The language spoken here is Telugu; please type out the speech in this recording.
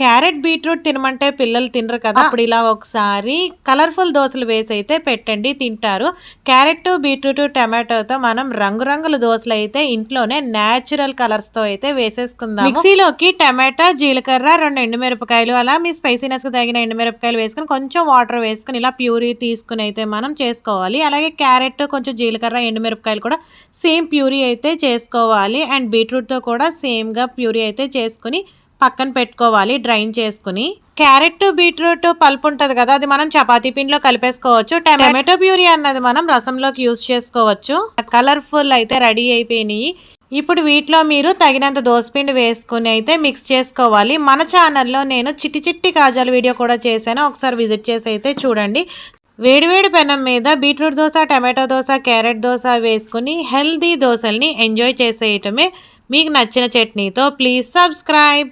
క్యారెట్ బీట్రూట్ తినమంటే పిల్లలు తినరు కదా అప్పుడు ఇలా ఒకసారి కలర్ఫుల్ దోశలు వేసి అయితే పెట్టండి తింటారు. క్యారెట్ బీట్రూట్ టమాటోతో మనం రంగురంగుల దోశలు అయితే ఇంట్లోనే న్యాచురల్ కలర్స్తో అయితే వేసేసుకుందాం మిక్సీలోకి టమాటా జీలకర్ర రెండు ఎండుమిరపకాయలు అలా మీ స్పైసీనెస్కి తగిన ఎండుమిరపకాయలు వేసుకుని కొంచెం వాటర్ వేసుకుని ఇలా ప్యూరీ తీసుకుని అయితే మనం చేసుకోవాలి. అలాగే క్యారెట్ కొంచెం జీలకర్ర ఎండుమిరపకాయలు కూడా సేమ్ ప్యూరీ అయితే చేసుకోవాలి. అండ్ బీట్రూట్తో కూడా సేమ్గా ప్యూరీ అయితే చేసుకుని పక్కన పెట్టుకోవాలి డ్రైన్ చేసుకుని. క్యారెట్ బీట్రూట్ పల్పు ఉంటుంది కదా అది మనం చపాతీ పిండిలో కలిపేసుకోవచ్చు. టమాటో ప్యూరీ అన్నది మనం రసంలోకి యూస్ చేసుకోవచ్చు. కలర్ఫుల్ అయితే రెడీ అయిపోయినాయి. ఇప్పుడు వీటిలో మీరు తగినంత దోసపిండి వేసుకుని అయితే మిక్స్ చేసుకోవాలి. మన ఛానల్లో నేను చిట్టి చిట్టి కాజాల వీడియో కూడా చేశాను. ఒకసారి విజిట్ చేసి అయితే చూడండి. వేడివేడి పెనం మీద beetroot dosa tomato dosa carrot dosa వేసుకుని హెల్దీ దోశల్ని ఎంజాయ్ చేసేయటమే. మీకు నచ్చిన చట్నీతో ప్లీజ్ సబ్స్క్రైబ్.